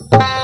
Música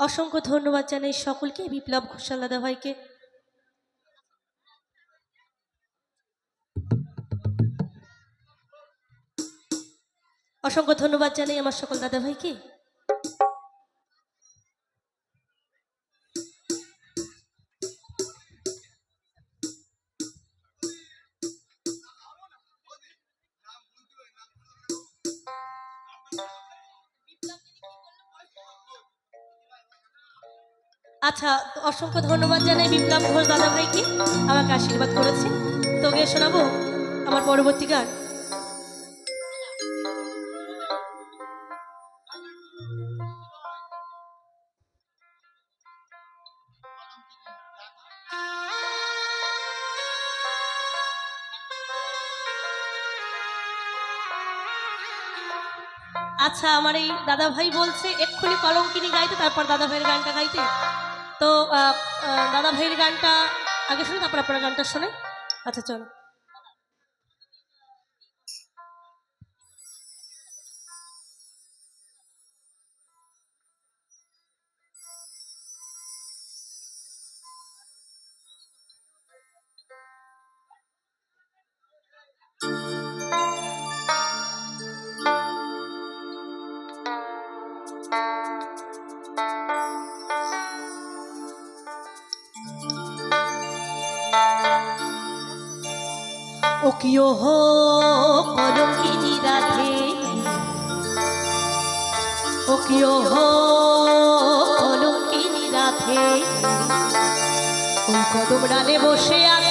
অসংখ্য ধন্যবাদ জানাই সকলকে, বিপ্লব ঘোষাল দাদা ভাইকে অসংখ্য ধন্যবাদ জানাই আমার সকল দাদা ভাইকে আচ্ছা অসংখ্য ধন্যবাদ জানাই বিপ্লব ঘোষ দাদা ভাইকে আমাকে আশীর্বাদ করেছে। তো গিয়ে শোনাবো আমার পরবর্তী গান। আচ্ছা আমার এই দাদা ভাই বলছে, এক্ষুনি কলঙ্কিনী গাইতে, তারপর দাদা ভাইয়ের গানটা গাইতে। তো দাদা ভাইয়ের গানটা আগে শুনি তারপর আপনার গানটা শোনেন আচ্ছা চলো। ও কিয় হো কলঙ্কিনী ও কিয় হো কলঙ্কিনী কদম ডালে বসে আছি।